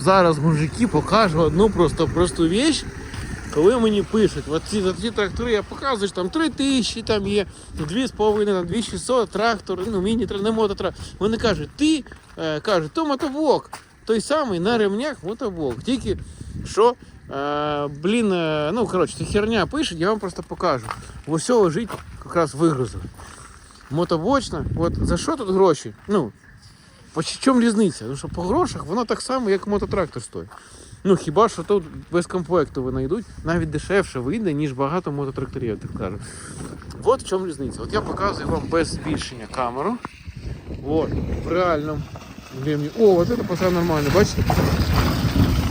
Зараз мужики покажу одну просто просту вещь. Коли мені пишуть, от ці, за ці трактори я показую, що там 3 тисячі, там є 2,5, там 2600 трактор, ну міні не мототрактор. Вони кажуть, ти е, кажуть, то мотоблок, той самий на ремнях мотоблок. Тільки що, е, блін, е, ну коротше, це херня пишуть, я вам просто покажу. В усього лежить якраз вигрузили. Мотобочна, от за що тут гроші? Ну, по чому різниця? Тому що по грошах воно так само, як мототрактор стоїть. Ну хіба що тут без комплекту ви знайдуть, навіть дешевше вийде, ніж багато мототракторів, я так кажу. От в чому різниця. От я показую вам без збільшення камеру. От, в реальному рівні. О, от це пацан нормально, бачите?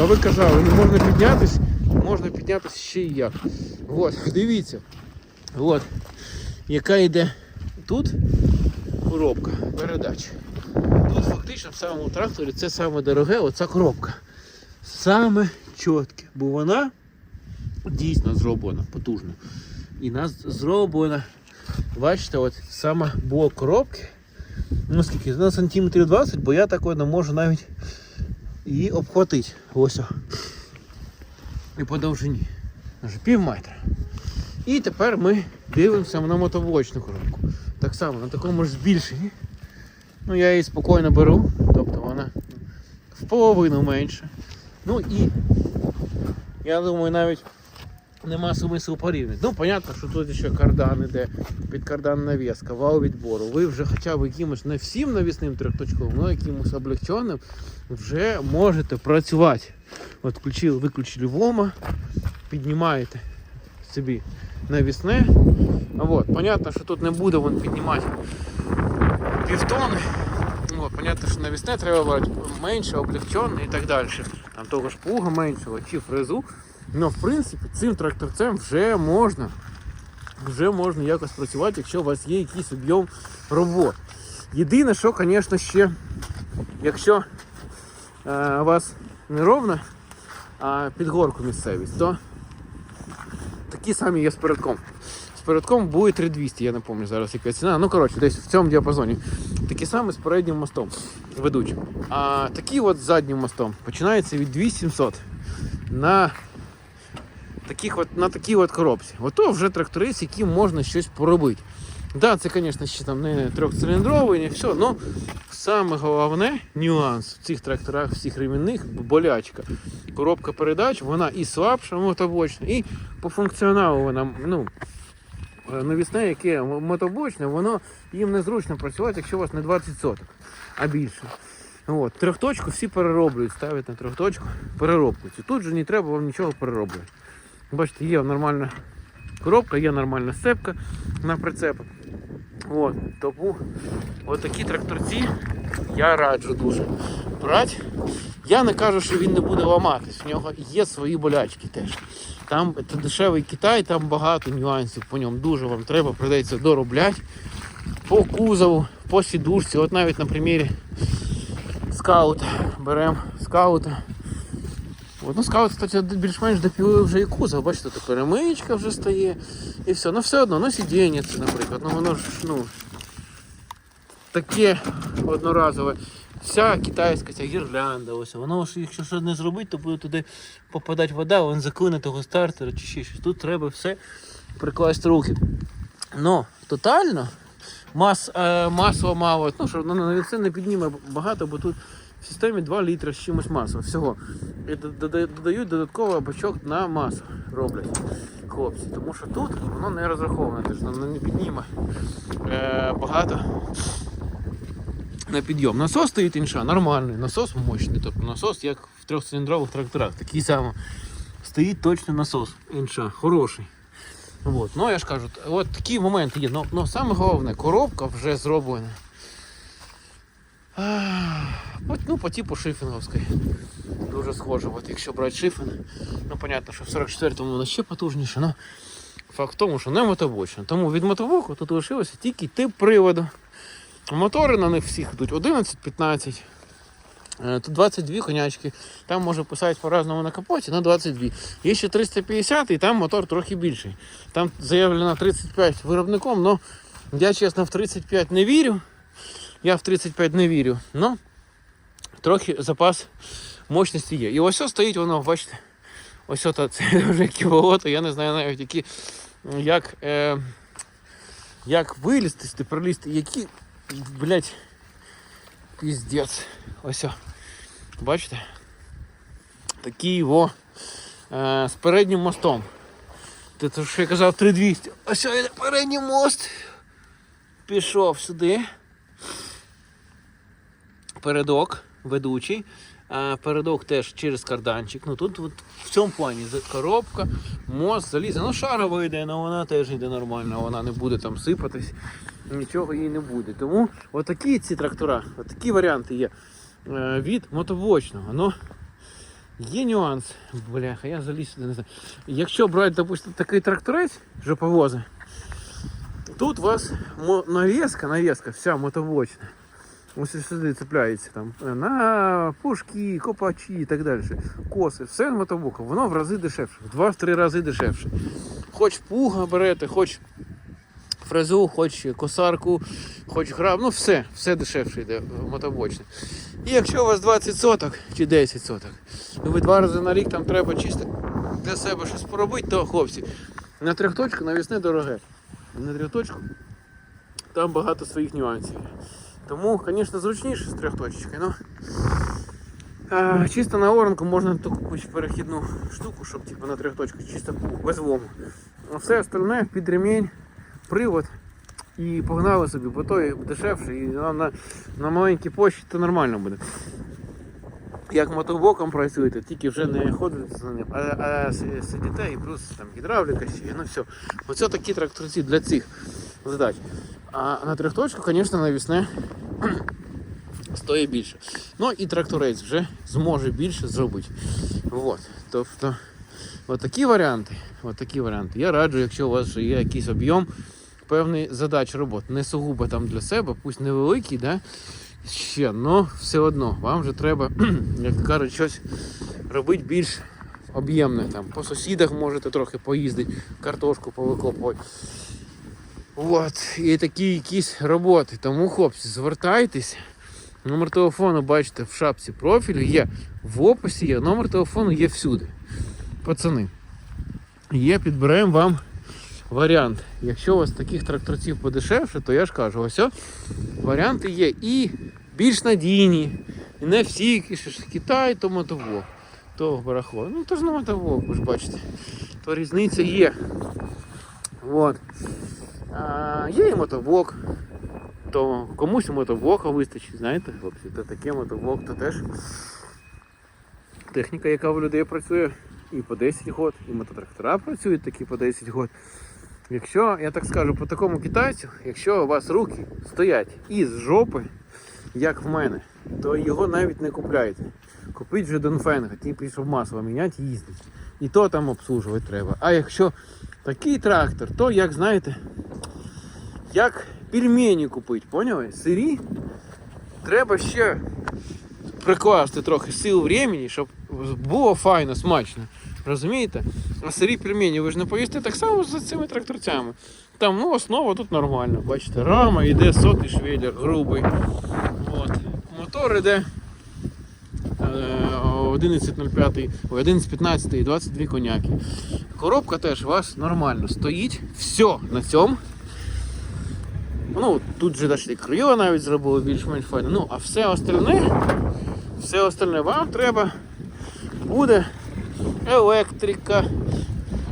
А ви казали, не можна піднятись, можна піднятися ще і як. От, дивіться. От, яка йде тут коробка передач. Фактично в самому тракторі це саме дороге, оця коробка. Саме чітке, бо вона дійсно зроблена потужно. І нас зроблена, бачите, от саме блок коробки. Ну скільки? На сантиметрів 20, бо я такої не можу навіть її обхватити. Ось. І по довжині. Аж пів метра. І тепер ми дивимося на мотоблочну коробку. Так само на такому ж збільшенні. Ну я її спокійно беру, тобто вона в половину менше. Ну і я думаю, навіть нема смислу порівняти. Ну, понятно, що тут ще кардан іде, під кардан навіска, вал відбору. Ви вже хоча б якимось не всім навісним трьохточковим, але якимось облегченим вже можете працювати. От включили, виключили вома, піднімаєте собі навісне. От, понятно, що тут не буде він піднімати півтони. Ну, понятно, що навісне треба брати менше, облегчене і так далі. Там того ж плуга меншого чи фрезу. Ну, в принципі, цим тракторцем вже можна. Вже можна якось працювати, якщо у вас є якийсь об'єм робот. Єдине, що, звісно, ще, якщо е, у вас не ровна, а під горку місцевість, то такі самі є з передком. З передком буде 3200, я не пам'ятаю зараз яка ціна. Ну, коротше, десь в цьому діапазоні. Такі самі з переднім мостом ведучим. А такі от заднім мостом починаються від 2700 на таких от, на такій от коробці. Ото вже трактори, з яким можна щось поробити. Да, це, звісно, ще там не трьохциліндровий, не все, але саме головне нюанс в цих тракторах, всіх ремінних болячка. Коробка передач, вона і слабша мотобочна, і по функціоналу вона, ну, навісне, яке мотобочне, воно їм незручно працювати, якщо у вас не 20 соток, а більше. От, трьохточку всі перероблюють, ставлять на трьохточку, перероблюють. І тут же не треба вам нічого перероблювати. Бачите, є нормальна коробка, є нормальна сцепка на прицеп. От, тому от такі тракторці я раджу дуже брати. Я не кажу, що він не буде ламатись, в нього є свої болячки теж. Там це дешевий Китай, там багато нюансів по ньому. Дуже вам треба, придеться доробляти. По кузову, по сідушці. От навіть на примірі скаута. Беремо скаута. От, ну, скаут, кстати, більш-менш допілили вже і кузов, бачите, тут перемичка вже стає. І все. Ну все одно, ну сидіння це, наприклад, ну воно ж, ну, таке одноразове. Вся китайська ця гірлянда, ось воно якщо що не зробити, то буде туди попадати вода, він заклине того стартера чи ще щось. Тут треба все прикласти руки. Ну, тотально мас, е, масло мало, ну що ну, це не підніме багато, бо тут в системі 2 літри з чимось масла. Всього. І додають додатковий бачок на масу роблять хлопці. Тому що тут воно не розраховане, тож воно не підніме е, багато на підйом. Насос стоїть інша, нормальний, насос мощний. Тобто насос як в трьохциліндрових тракторах. Такий самий. Стоїть точно насос інша, хороший. От. Ну я ж кажу, от такі моменти є. Ну, ну саме головне, коробка вже зроблена. От, ну, по типу шифінговської. Дуже схоже. От якщо брати шифен, ну понятно, що в 44-му воно ще потужніше, але факт в тому, що не мотобочна. Тому від мотоблоку тут лишилося тільки тип приводу. Мотори на них всіх йдуть 11-15. Е, Тут 22 конячки, там може писати по-разному на капоті, на 22. Є ще 350 і там мотор трохи більший. Там заявлено 35 виробником, але я чесно в 35 не вірю. Я в 35 не вірю. Ну, трохи запас мощності є. І ось ось стоїть воно, бачите, ось ото це вже кіловато, я не знаю навіть які, як, е, як вилізти, пролізти, які, блядь, піздець. Ось. о. Бачите? Такий його е, з переднім мостом. Ти то що я казав 3200. Ось він передній мост. Пішов сюди. Передок ведучий. А передок теж через карданчик. Ну тут от, в цьому плані коробка, мост, заліза. Ну шарова йде, але вона теж йде нормально, вона не буде там сипатись, нічого їй не буде. Тому отакі ці трактора, отакі варіанти є е, від мотобочного. Ну, Є нюанс. Бляха, я заліз сюди не знаю. Якщо брати, допустимо, такий тракторець, жоповози, тут у вас навіска, навіска, вся мотобочна. Ось сюди цепляється там е, на пушки, копачі і так далі. Коси, все мотобоком, воно в рази дешевше, в 2-3 рази дешевше. Хоч пуга берете, хоч фрезу, хоч косарку, хоч граб, ну все, все дешевше йде мотобочне. І якщо у вас 20 соток чи 10 соток, і ви два рази на рік там треба чисто для себе щось поробити, то хлопці, на трьохточку навісне дороге. На трьохточку там багато своїх нюансів. Тому, звісно, зручніше з трьохточечкою, ну. А, чисто на оранку можна таку перехідну штуку, щоб типу, на трьохточку чисто без лому. А все остальне під ремінь, привод і погнали собі, бо то і дешевше, і на, на, на маленькій площі то нормально буде. Як мотобоком працюєте, тільки вже не ходите за ним, а, а си- сидите і плюс там гідравліка ще, ну все. Оце такі тракторці для цих задач. А на трьохточку, звісно, навісне стоїть більше. Ну і тракторець вже зможе більше зробити. От. Тобто, от такі варіанти. От такі варіанти. Я раджу, якщо у вас є якийсь об'єм певний задач роботи. Не сугубо там для себе, пусть невеликий, да? ще, але все одно вам вже треба, як кажуть, щось робити більш об'ємне. Там. По сусідах можете трохи поїздити, картошку повикопувати. От, і такі якісь роботи. Тому, хлопці, звертайтесь. Номер телефону бачите в шапці профілю, є в описі, є номер телефону є всюди. Пацани. Є, підберемо вам варіант. Якщо у вас таких тракторців подешевше, то я ж кажу, ось варіанти є і більш надійні. І не всі, які ж Китай, то мотовок, то барахло. Ну то ж не мотовок, ви ж бачите. То різниця є. От. А, є і мотоблок. То комусь і мотоблока вистачить, знаєте, хлопці, то таке мотоблок, то теж техніка, яка в людей працює і по 10 год, і мототрактора працюють такі по 10 год. Якщо, я так скажу, по такому китайцю, якщо у вас руки стоять із жопи, як в мене, то його навіть не купляйте. Купіть вже Донфенга, тільки щоб масло міняти їздить. І то там обслужувати треба. А якщо такий трактор, то як знаєте, як пельмені купити, поняли? Сирі треба ще прикласти трохи сил времени, щоб було файно, смачно. Розумієте? А сирі пельмені ви ж не поїсте так само за цими тракторцями. Там ну, основа тут нормально. Бачите, рама йде сотий швеллер, грубий. От. Мотор іде е, 11.05, 11.15 і 22 коняки. Коробка теж у вас нормально стоїть. Все на цьому. Ну, тут же дошли крила навіть зробили більш-менш файно. Ну, а все остальне, все остальне вам треба буде електрика,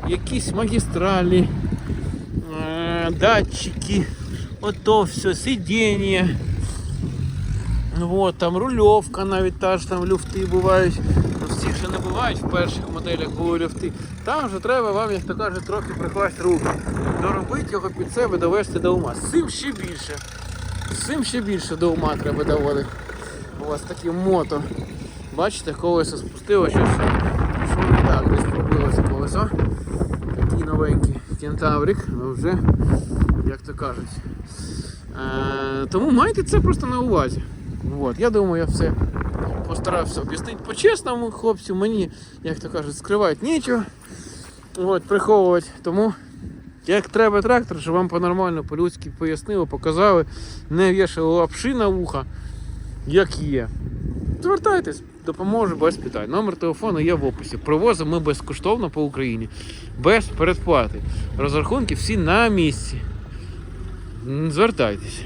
якісь магістралі, е, датчики, ото все, сидіння. Вот, там рульовка навіть та ж там люфти бувають. Всі ще не бувають в перших моделях були люфти. Там вже треба вам, як то кажуть, трохи прикласти руки. Доробити його під себе, довести до ума. З цим ще більше. З цим ще більше до ума треба доводити. У вас такі мото. Бачите, колесо спустило, що що не так, десь пробилося колесо. Такий новенький кентаврик, ну вже, як то кажуть. Е, тому майте це просто на увазі. От, я думаю, я все постарався об'яснити по-чесному, хлопцю. Мені, як то кажуть, скривати нічого. От, приховувати. Тому як треба трактор, щоб вам по-нормально, по-людськи пояснили, показали, не вішали лапши на вуха, як є. Звертайтесь, допоможу без питань. Номер телефону є в описі. Привозимо ми безкоштовно по Україні, без передплати. Розрахунки всі на місці. М, Звертайтесь.